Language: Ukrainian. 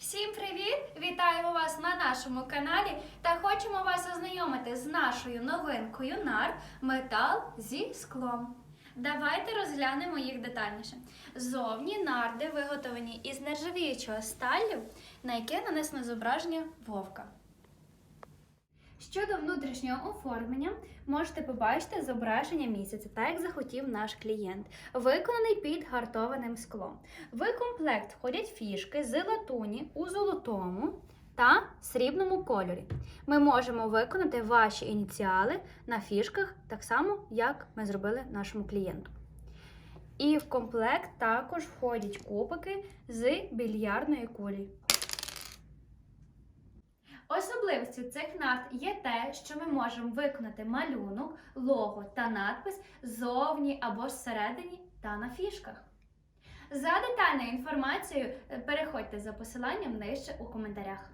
Всім привіт! Вітаємо вас на нашому каналі та хочемо вас ознайомити з нашою новинкою нар метал зі склом. Давайте розглянемо їх детальніше. Зовні нарди виготовлені із нержавіючого сталю, на яке нанесено зображення вовка. Щодо внутрішнього оформлення, можете побачити зображення місяця, так як захотів наш клієнт, виконаний під гартованим склом. В комплект входять фішки з латуні у золотому та срібному кольорі. Ми можемо виконати ваші ініціали на фішках так само, як ми зробили нашому клієнту. І в комплект також входять кубики з більярдної кулі. Особливістю цих нарт є те, що ми можемо виконати малюнок, лого та надпис зовні або ж всередині та на фішках. За детальною інформацією е, переходьте за посиланням нижче у коментарях.